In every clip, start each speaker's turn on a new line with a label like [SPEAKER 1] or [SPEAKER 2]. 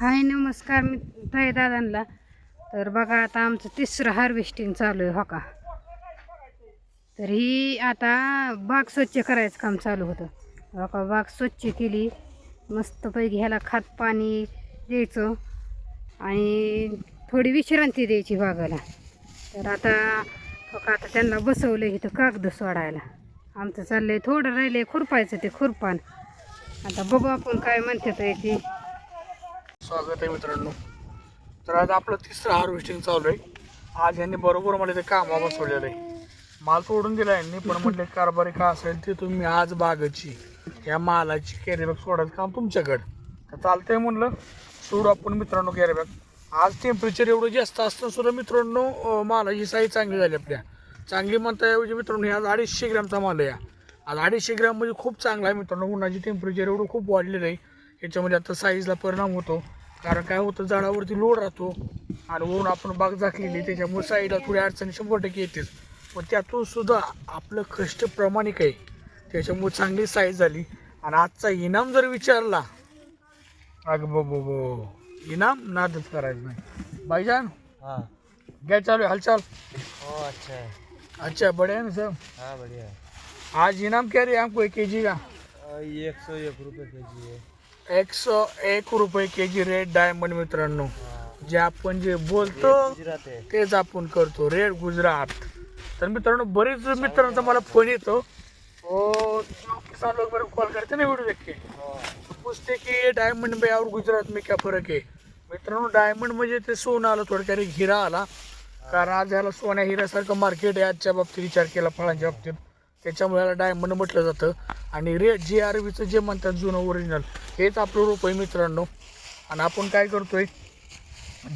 [SPEAKER 1] हाय नमस्कार मी ताई दादांना. तर बघा आता आमचं तिसरं हार्वेस्टिंग चालू आहे हो का? तर ही आता बाग स्वच्छ करायचं काम चालू होतं. हो का बाग स्वच्छ केली. मस्तपैकी ह्याला खात पाणी द्यायचं आणि थोडी विश्रांती द्यायची बागाला. तर आता हो का आता त्यांना बसवलं इथं कागद सोडायला. आमचं चाललं आहे थोडं राहिलं आहे खुरपायचं ते खुरपान. आता बघू आपण काय म्हणतात ते.
[SPEAKER 2] स्वागत आहे मित्रांनो. तर आज आपलं तिसरं हार्वेस्टिंग चालू आहे. आज यांनी बरोबर मला ते कामा बसवलेलं आहे. माल सोडून दिला यांनी पण म्हटले कारभारी का असेल ते तुम्ही आज बागाची या मालाची कॅरीबॅग सोडायचं काम तुमच्याकडं. तर चालतंय म्हणलं सोडू आपण मित्रांनो कॅरीबॅग आज टेम्परेचर एवढं जास्त असतं सुद्धा मित्रांनो मालाची साईज चांगली झाली आपल्या. चांगली म्हणताऐवजी मित्रांनो हे आज अडीचशे ग्रॅमचा माल आहे आज अडीचशे ग्रॅम म्हणजे खूप चांगला आहे मित्रांनो. उन्हाची टेम्परेचर एवढं खूप वाढलेलं आहे. याच्यामध्ये आता साईजला परिणाम होतो. कारण काय होतं झाडावरती लोड राहतो आणि वरून आपण बाग झाकलेली त्याच्यामुळे साईडला थोडी अडचणी शंभर टक्के येतेच पण त्यातून सुद्धा आपलं कष्ट प्रामाणिक आहे. त्याच्यामुळे चांगली साईज झाली. आणि आजचा इनाम जर विचारला अगं बो बो बो. इनाम नादच करायचं नाही. भाईजान
[SPEAKER 3] हाँ.
[SPEAKER 2] काय चालू आहे हालचाल.
[SPEAKER 3] ओ अच्छा है
[SPEAKER 2] अच्छा बढ़िया ना सब
[SPEAKER 3] हाँ बढ़िया है
[SPEAKER 2] आज इनाम क्या रहे हमको एक के जी का?
[SPEAKER 3] अ, ये एक सौ एक रुपये के जी है
[SPEAKER 2] एक सौ एक रुपये के जी रेड डायमंड मित्रांनो. जे आपण जे बोलतो तेच आपण करतो. रेड गुजरात. तर मित्रांनो बरेच मित्रांचा मला फोन येतो. किसान लोग मेरे कॉल करते ना वीडियो देख के पूछते कि ये डायमंड में और गुजरात में क्या फरक आहे? मित्रांनो डायमंड म्हणजे ते सोनं आलं थोडक्यात हिरा आला. कारण आज ह्याला सोन्या हिऱ्यासारखं मार्केट आहे. आजच्या बाबतीत विचार केला फळांच्या बाबतीत. त्याच्यामुळे याला डायमंड म्हटलं जातं. आणि रेड जे आर बीचं जे म्हणतात जुनं ओरिजिनल हेच आपलं रूप आहे मित्रांनो. आणि आपण काय करतोय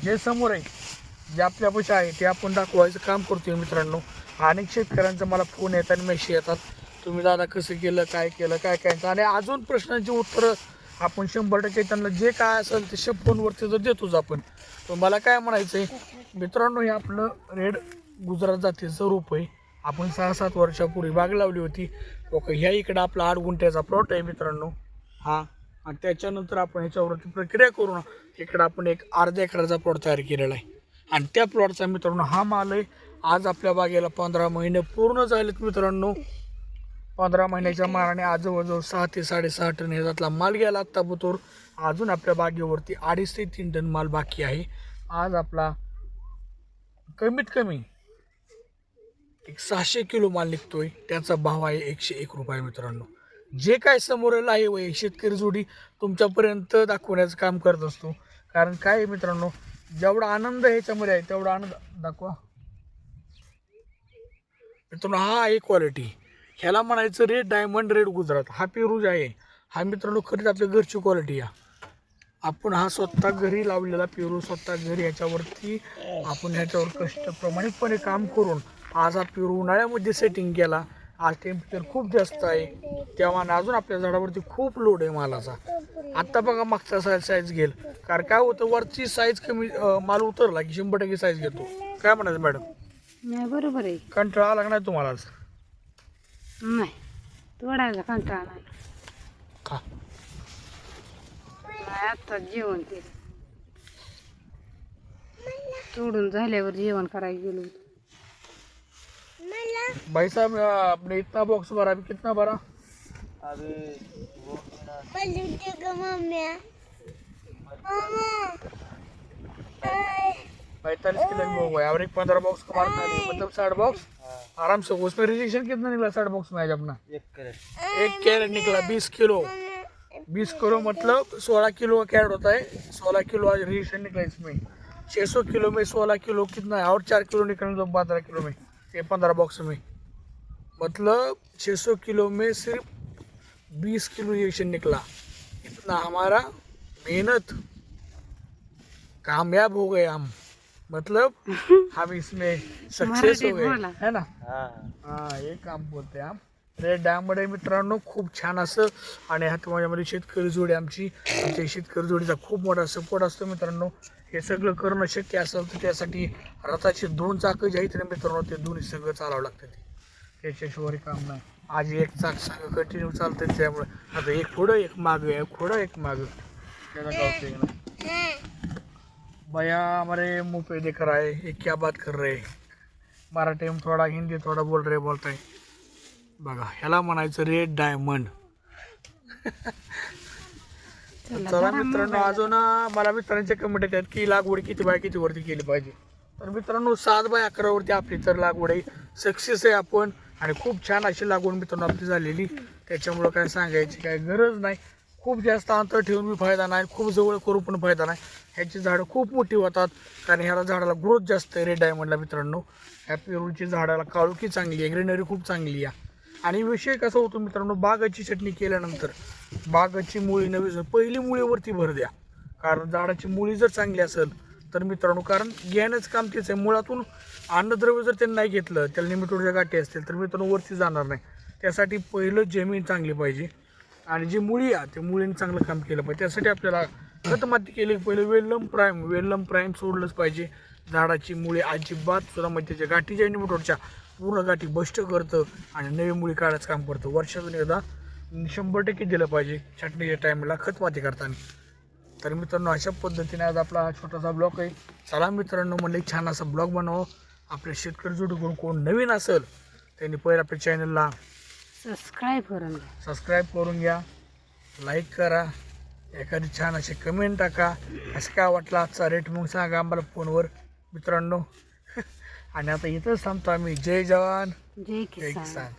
[SPEAKER 2] जे समोर आहे जे आपल्यापाशी आहे ते आपण दाखवायचं काम करतोय मित्रांनो. अनेक शेतकऱ्यांचा मला फोन येतात मेसेज येतात. तुम्ही दादा कसं केलं काय केलं काय काय आणि अजून प्रश्नांची उत्तरं आपण शंभर टक्के त्यांना जे काय असेल ते शे फोनवरती जर देतोच आपण. पण मला काय म्हणायचं आहे मित्रांनो हे आपलं रेड गुजरात जातीचं रूप आहे. आपण सहा सात वर्षापूर्वी बाग लावली होती. ओके ह्या इकडं आपला आठ गुंठ्याचा प्लॉट आहे मित्रांनो. हा आणि त्याच्यानंतर आपण ह्याच्यावरती प्रक्रिया करून इकडं आपण एक अर्ध्या एकराचा प्लॉट तयार केलेला आहे. आणि त्या प्लॉटचा मित्रांनो हा माल आहे. आज आपल्या बागेला पंधरा महिने पूर्ण झालेत मित्रांनो. पंधरा महिन्याच्या माराने आज सहा ते साडेसहा टन ह्याच्यातला माल गेला आत्ता बुतोर. अजून आपल्या बागेवरती अडीच ते तीन टन माल बाकी आहे. आज आपला कमीत कमी एक सहाशे किलो माल निघतोय. त्याचा भाव आहे एकशे एक रुपये मित्रांनो. जे काय समोर आहे वय शेतकरी जोडी तुमच्यापर्यंत दाखवण्याचं काम करत असतो. कारण काय आहे मित्रांनो जेवढा आनंद ह्याच्यामध्ये आहे तेवढा आनंद दाखवा. मित्रांनो हा आहे क्वालिटी ह्याला म्हणायचं रेड डायमंड रेड गुजरात. हा पेरूज आहे. हा मित्रांनो खरीच आपल्या घरची क्वालिटी आहे आपण हा स्वतः घरी लावलेला पेरू स्वतः घरी ह्याच्यावरती आपण ह्याच्यावर कष्ट प्रामाणिकपणे काम करून आज पेरू उन्हाळ्यामध्ये सेटिंग केला. आज टेम्परेचर खूप जास्त आहे. तेव्हा अजून आपल्या झाडावरती खूप लोड आहे मालाचा. आत्ता बघा मागचा साईज साईज घेईल. कारण काय होतं वरची साईज कमी माल उतरला की शंभर टक्के साईज घेतो. काय म्हणायचं मॅडम
[SPEAKER 1] नाही बरोबर आहे.
[SPEAKER 2] कंटाळा लागणार नाही तुम्हाला आज?
[SPEAKER 1] नाही. तोडायचा कंटाळा नाही आत्ता जेवण केलं. तोडून झाल्यावर जेवण करायला गेलो होतो.
[SPEAKER 2] भाई साहब आपने इतना बॉक्स भरा अभी कितना भरा?
[SPEAKER 3] अभी
[SPEAKER 2] पैंतालीस किलो में हो गया और एक पंद्रह बॉक्स का माल मतलब साठ बॉक्स
[SPEAKER 3] हाँ।
[SPEAKER 2] आराम से उसमें रिजेक्शन कितना निकला साठ बॉक्स में आज अपना?
[SPEAKER 3] एक कैरेट
[SPEAKER 2] एक कैरेट निकला बीस किलो। बीस किलो मतलब सोलह किलो का कैरेट होता है। सोलह किलो आज रिजेक्शन निकला इसमें। छः सौ किलो में सोलह किलो कितना है? और चार किलो निकलने तो पंद्रह किलो में। ये पंद्रह बॉक्स में। मतलब छः सौ किलो में सिर्फ़ बीस किलो रिएक्शन निकला। इतना हमारा मेहनत कामयाब हो गए हम। मतलब हम इसमें सक्सेस हो गए है ना?
[SPEAKER 3] हाँ।
[SPEAKER 2] ये काम बोलते हैं रेड डॅमड आहे मित्रांनो खूप छान असं आणि ह्यात माझ्यामध्ये शेतकरी जोडी आमची आमच्या शेतकरी जोडीचा खूप मोठा सपोर्ट असतो मित्रांनो. हे सगळं करणं शक्य असेल तर त्यासाठी रथाचे दोन चाकं जे आहेत ना मित्रांनो ते दोन्ही सगळं चालावं लागतं ते. त्याच्याशिवाय काम नाही. आज एक चाक सगळं कंटिन्यू चालतं त्यामुळे. आता एक पुढं एक मागं एक पुढं एक मागं. उपयोग नाही भैया हमारे मुंह पे देख रहा है ये क्या बात कर रहे मराठी में थोडा हिंदी थोडा बोल रहे बोलताय. बघा ह्याला म्हणायचं रेड डायमंड
[SPEAKER 1] चला,
[SPEAKER 2] मित्रांनो. अजून मला मित्रांच्या कमेंट येतात की लागवड किती बाय किती वरती केली पाहिजे. तर मित्रांनो सात बाय अकरा वरती आपली तर लागवड आहे. सक्सेस आहे आपण आणि खूप छान अशी लागवड मित्रांनो आपली झालेली. त्याच्यामुळं काय सांगायची काय गरज नाही. खूप जास्त अंतर ठेवून बी फायदा नाही. खूप जवळ करू पण फायदा नाही. ह्याची झाडं खूप मोठी होतात कारण ह्याला झाडाला ग्रोथ जास्त आहे रेड डायमंडला मित्रांनो. ह्या पेरूची झाडाला काळुकी चांगली आहे ग्रीनरी खूप चांगली आहे. आणि विषय कसा होतो मित्रांनो बागाची चटणी केल्यानंतर बागाची मुळी नवी पहिली मुळीवरती भर द्या. कारण झाडाची मुळी जर चांगली असेल तर मित्रांनो कारण घेण्याचं काम तेच आहे. मुळातून अन्नद्रव्य जर त्यांनी नाही घेतलं त्याला निमिटोडच्या गाठी असतील तर मित्रांनो वरती जाणार नाही. त्यासाठी पहिलं जमीन चांगली पाहिजे. आणि जी मुळी आहे त्या मुळीने चांगलं काम केलं पाहिजे. त्यासाठी आपल्याला खतमाती केली पहिलं वेल्लम प्राईम वेल्लम प्राईम सोडलंच पाहिजे. झाडाची मुळी अजिबात सुद्धा म्हणजे त्याच्या गाठीच्या निमिटोडच्या पूर्ण गाठी बष्ट करतं आणि नवी मुळी काढायचं काम करतं. वर्षातून एकदा शंभर टक्के दिलं पाहिजे. छाटणीच्या टायमाला खत माती करताना. तर मित्रांनो अशा पद्धतीने आज आपला हा छोटासा ब्लॉग आहे. चला मित्रांनो म्हणलं एक छान असा ब्लॉग बनव आपल्या शेतकरी जोडी करून कोण नवीन असेल त्यांनी पहिलं आपल्या चॅनलला
[SPEAKER 1] सबस्क्राईब करून घ्या.
[SPEAKER 2] सबस्क्राईब करून घ्या. लाईक करा. एखादी छान अशी कमेंट टाका. असं काय वाटलं आजचा रेट मग सांगा आम्हाला फोनवर मित्रांनो आणि आता इथंच थांबतो आम्ही. जय जवान.
[SPEAKER 1] जय
[SPEAKER 2] किसान.